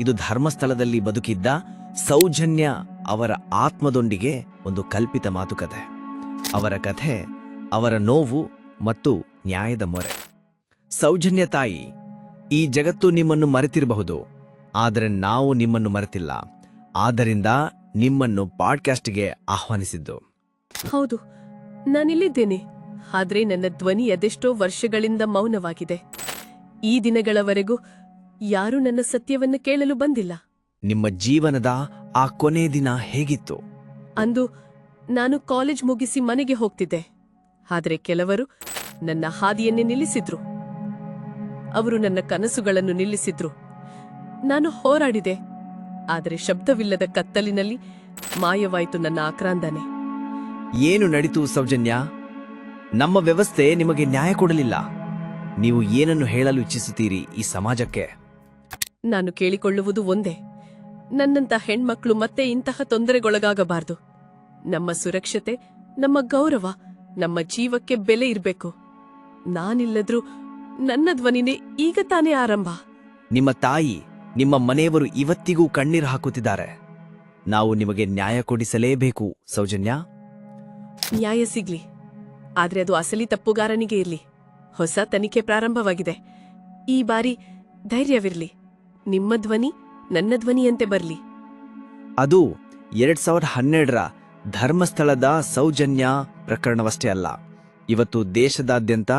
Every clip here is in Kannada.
ಇದು ಧರ್ಮಸ್ಥಳದಲ್ಲಿ ಬದುಕಿದ್ದ ಸೌಜನ್ಯ ಅವರ ಆತ್ಮದೊಂದಿಗೆ ಒಂದು ಕಲ್ಪಿತ ಮಾತುಕತೆ. ಅವರ ಕಥೆ, ಅವರ ನೋವು ಮತ್ತು ನ್ಯಾಯದ ಮೊರೆ. ಸೌಜನ್ಯ ತಾಯಿ, ಈ ಜಗತ್ತು ನಿಮ್ಮನ್ನು ಮರೆತಿರಬಹುದು, ಆದರೆ ನಾವು ನಿಮ್ಮನ್ನು ಮರೆತಿಲ್ಲ. ಆದ್ದರಿಂದ ನಿಮ್ಮನ್ನು ಪಾಡ್ಕಾಸ್ಟ್ಗೆ ಆಹ್ವಾನಿಸಿದ್ದು. ಹೌದು, ನಾನಿಲ್ಲಿದ್ದೇನೆ. ಆದರೆ ನನ್ನ ಧ್ವನಿ ಅದೆಷ್ಟೋ ವರ್ಷಗಳಿಂದ ಮೌನವಾಗಿದೆ. ಈ ದಿನಗಳವರೆಗೂ ಯಾರೂ ನನ್ನ ಸತ್ಯವನ್ನು ಕೇಳಲು ಬಂದಿಲ್ಲ. ನಿಮ್ಮ ಜೀವನದ ಆ ಕೊನೆ ದಿನ ಹೇಗಿತ್ತು? ಅಂದು ನಾನು ಕಾಲೇಜ್ ಮುಗಿಸಿ ಮನೆಗೆ ಹೋಗ್ತಿದ್ದೆ. ಆದರೆ ಕೆಲವರು ನನ್ನ ಹಾದಿಯನ್ನೇ ನಿಲ್ಲಿಸಿದ್ರು. ಅವರು ನನ್ನ ಕನಸುಗಳನ್ನು ನಿಲ್ಲಿಸಿದ್ರು. ನಾನು ಹೋರಾಡಿದೆ. ಆದರೆ ಶಬ್ದವಿಲ್ಲದ ಕತ್ತಲಿನಲ್ಲಿ ಮಾಯವಾಯಿತು ನನ್ನ ಆಕ್ರಾಂದನೆ. ಏನು ನಡೀತು ಸೌಜನ್ಯ? ನಮ್ಮ ವ್ಯವಸ್ಥೆ ನಿಮಗೆ ನ್ಯಾಯ ಕೊಡಲಿಲ್ಲ. ನೀವು ಏನನ್ನು ಹೇಳಲು ಇಚ್ಛಿಸುತ್ತೀರಿ ಈ ಸಮಾಜಕ್ಕೆ? ನಾನು ಕೇಳಿಕೊಳ್ಳುವುದು ಒಂದೇ. ನನ್ನಂತ ಹೆಣ್ಮಕ್ಳು ಮತ್ತೆ ಇಂತಹ ತೊಂದರೆಗೊಳಗಾಗಬಾರದು. ನಮ್ಮ ಸುರಕ್ಷತೆ ನಮ್ಮ ಗೌರವ ನಮ್ಮ ಜೀವಕ್ಕೆ ಬೆಲೆ ಇರಬೇಕು. ನಾನಿಲ್ಲದ್ರೂ ನನ್ನ ಧ್ವನಿನೇ ಈಗ ತಾನೇ ಆರಂಭ. ನಿಮ್ಮ ತಾಯಿ ನಿಮ್ಮ ಮನೆಯವರು ಇವತ್ತಿಗೂ ಕಣ್ಣೀರು ಹಾಕುತ್ತಿದ್ದಾರೆ. ನಾವು ನಿಮಗೆ ನ್ಯಾಯ ಕೊಡಿಸಲೇಬೇಕು ಸೌಜನ್ಯ. ನ್ಯಾಯ ಸಿಗ್ಲಿ. ಆದ್ರೆ ಅದು ಅಸಲಿ ತಪ್ಪುಗಾರನಿಗೆ ಇರ್ಲಿ. ಹೊಸ ತನಿಖೆ ಪ್ರಾರಂಭವಾಗಿದೆ. ಈ ಬಾರಿ ಧೈರ್ಯವಿರ್ಲಿ. ನಿಮ್ಮ ಧ್ವನಿ ನನ್ನ ಧ್ವನಿಯಂತೆ ಬರಲಿ. ಅದು ಎರಡ್ ಸಾವಿರದ ಹನ್ನೆರಡರ ಧರ್ಮಸ್ಥಳದ ಸೌಜನ್ಯ ಪ್ರಕರಣವಷ್ಟೇ ಅಲ್ಲ. ಇವತ್ತು ದೇಶದಾದ್ಯಂತ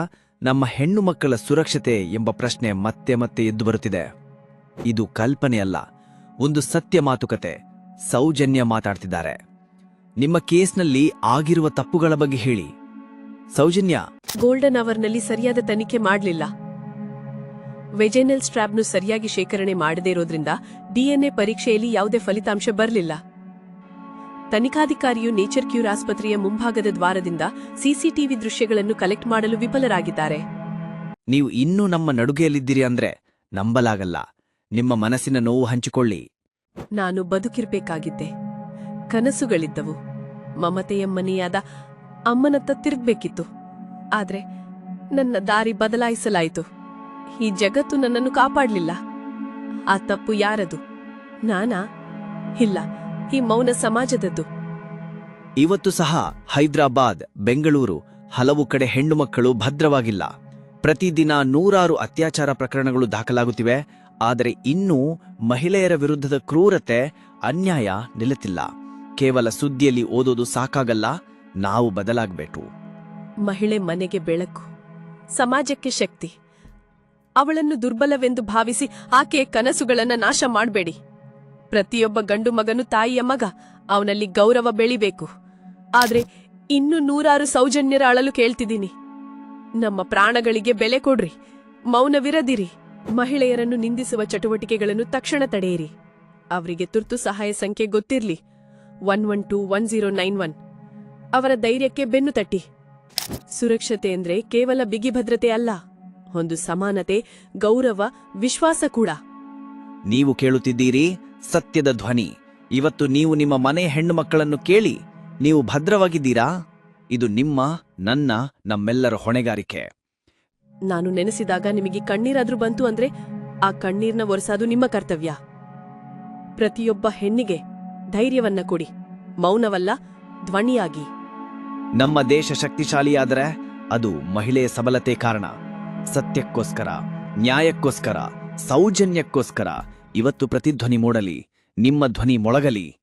ನಮ್ಮ ಹೆಣ್ಣು ಮಕ್ಕಳ ಸುರಕ್ಷತೆ ಎಂಬ ಪ್ರಶ್ನೆ ಮತ್ತೆ ಮತ್ತೆ ಎದ್ದು ಬರುತ್ತಿದೆ. ಇದು ಕಲ್ಪನೆಯಲ್ಲ ಒಂದು ಸತ್ಯ ಮಾತುಕತೆ ಸೌಜನ್ಯ ಮಾತಾಡ್ತಿದ್ದಾರೆ. ನಿಮ್ಮ ಕೇಸ್ನಲ್ಲಿ ಆಗಿರುವ ತಪ್ಪುಗಳ ಬಗ್ಗೆ ಹೇಳಿ. ಸೌಜನ್ಯ. ಗೋಲ್ಡನ್ ಅವರ್ನಲ್ಲಿ ಸರಿಯಾದ ತನಿಖೆ ಮಾಡಲಿಲ್ಲ. ವೆಜೆನಲ್ ಸ್ಟ್ರಾಬ್ನು ಸರಿಯಾಗಿ ಶೇಖರಣೆ ಮಾಡದೇ ಇರೋದ್ರಿಂದ ಡಿಎನ್ಎ ಪರೀಕ್ಷೆಯಲ್ಲಿ ಯಾವುದೇ ಫಲಿತಾಂಶ ಬರಲಿಲ್ಲ. ತನಿಖಾಧಿಕಾರಿಯು ನೇಚರ್ ಕ್ಯೂರ್ ಆಸ್ಪತ್ರೆಯ ಮುಂಭಾಗದ ದ್ವಾರದಿಂದ ಸಿಸಿಟಿವಿ ದೃಶ್ಯಗಳನ್ನು ಕಲೆಕ್ಟ್ ಮಾಡಲು ವಿಫಲರಾಗಿದ್ದಾರೆ. ನೀವು ಇನ್ನೂ ನಮ್ಮ ನಡುಗೆಯಲ್ಲಿದ್ದೀರಿ ಅಂದ್ರೆ ನಂಬಲಾಗಲ್ಲ. ನಿಮ್ಮ ಮನಸ್ಸಿನ ನೋವು ಹಂಚಿಕೊಳ್ಳಿ. ನಾನು ಬದುಕಿರ್ಬೇಕಾಗಿದ್ದೆ. ಕನಸುಗಳಿದ್ದವು. ಮಮತೆಯ ಮನೆಯಾದ ಅಮ್ಮನತ್ತ ತಿರುಗ್ಬೇಕಿತ್ತು. ಆದ್ರೆ ನನ್ನ ದಾರಿ ಬದಲಾಯಿಸಲಾಯಿತು. ಈ ಜಗತ್ತು ನನ್ನನ್ನು ಕಾಪಾಡ್ಲಿಲ್ಲ. ಆ ತಪ್ಪು ಯಾರದು? ನಾನಾ? ಇಲ್ಲ ಈ ಮೌನ ಸಮಾಜದದ್ದು. ಇವತ್ತು ಸಹ ಹೈದರಾಬಾದ್ ಬೆಂಗಳೂರು ಹಲವು ಕಡೆ ಹೆಣ್ಣು ಮಕ್ಕಳು ಭದ್ರವಾಗಿಲ್ಲ. ಪ್ರತಿದಿನ ನೂರಾರು ಅತ್ಯಾಚಾರ ಪ್ರಕರಣಗಳು ದಾಖಲಾಗುತ್ತಿವೆ. ಆದರೆ ಇನ್ನೂ ಮಹಿಳೆಯರ ವಿರುದ್ಧದ ಕ್ರೂರತೆ ಅನ್ಯಾಯ ನಿಲ್ಲುತ್ತಿಲ್ಲ. ಕೇವಲ ಸುದ್ದಿಯಲ್ಲಿ ಓದೋದು ಸಾಕಾಗಲ್ಲ ನಾವು ಬದಲಾಗಬೇಕು. ಮಹಿಳೆ ಮನೆಗೆ ಬೆಳಕು ಸಮಾಜಕ್ಕೆ ಶಕ್ತಿ. ಅವಳನ್ನು ದುರ್ಬಲವೆಂದು ಭಾವಿಸಿ ಆಕೆಯ ಕನಸುಗಳನ್ನ ನಾಶ ಮಾಡಬೇಡಿ. ಪ್ರತಿಯೊಬ್ಬ ಗಂಡು ಮಗನು ತಾಯಿಯ ಮಗ, ಅವನಲ್ಲಿ ಗೌರವ ಬೆಳಿಬೇಕು. ಆದ್ರೆ ಇನ್ನು ನೂರಾರು ಸೌಜನ್ಯರ ಅಳಲು ಕೇಳ್ತಿದ್ದೀನಿ. ನಮ್ಮ ಪ್ರಾಣಗಳಿಗೆ ಬೆಲೆ ಕೊಡ್ರಿ, ಮೌನವಿರದಿರಿ, ಮಹಿಳೆಯರನ್ನು ನಿಂದಿಸುವ ಚಟುವಟಿಕೆಗಳನ್ನು ತಕ್ಷಣ ತಡೆಯಿರಿ. ಅವರಿಗೆ ತುರ್ತು ಸಹಾಯ ಸಂಖ್ಯೆ ಗೊತ್ತಿರ್ಲಿ. One one two one zero nine one. ಅವರ ಧೈರ್ಯಕ್ಕೆ ಬೆನ್ನು ತಟ್ಟಿ. ಸುರಕ್ಷತೆ ಅಂದ್ರೆ ಕೇವಲ ಬಿಗಿ ಭದ್ರತೆ ಅಲ್ಲ. ಒಂದು ಸಮಾನತೆ ಗೌರವ ವಿಶ್ವಾಸ ಕೂಡ. ನೀವು ಕೇಳುತ್ತಿದ್ದೀರಿ ಸತ್ಯದ ಧ್ವನಿ. ಇವತ್ತು ನೀವು ನಿಮ್ಮ ಮನೆ ಹೆಣ್ಣು ಮಕ್ಕಳನ್ನು ಕೇಳಿ ನೀವು ಭದ್ರವಾಗಿದ್ದೀರಾ? ಇದು ನಿಮ್ಮ ನನ್ನ ನಮ್ಮೆಲ್ಲರ ಹೊಣೆಗಾರಿಕೆ. ನಾನು ನೆನೆಸಿದಾಗ ನಿಮಗೆ ಕಣ್ಣೀರಾದ್ರೂ ಬಂತು ಅಂದ್ರೆ ಆ ಕಣ್ಣೀರ್ನ ಒರೆಸೋದು ನಿಮ್ಮ ಕರ್ತವ್ಯ. ಪ್ರತಿಯೊಬ್ಬ ಹೆಣ್ಣಿಗೆ ಧೈರ್ಯವನ್ನ ಕೊಡಿ. ಮೌನವಲ್ಲ ಧ್ವನಿಯಾಗಿ. ನಮ್ಮ ದೇಶ ಶಕ್ತಿಶಾಲಿಯಾದರೆ ಅದು ಮಹಿಳೆಯ ಸಬಲತೆ ಕಾರಣ. ಸತ್ಯಕ್ಕೋಸ್ಕರ ನ್ಯಾಯಕ್ಕೋಸ್ಕರ ಸೌಜನ್ಯಕ್ಕೋಸ್ಕರ ಇವತ್ತು ಪ್ರತಿಧ್ವನಿ ಮೂಡಲಿ ನಿಮ್ಮ ಧ್ವನಿ ಮೊಳಗಲಿ.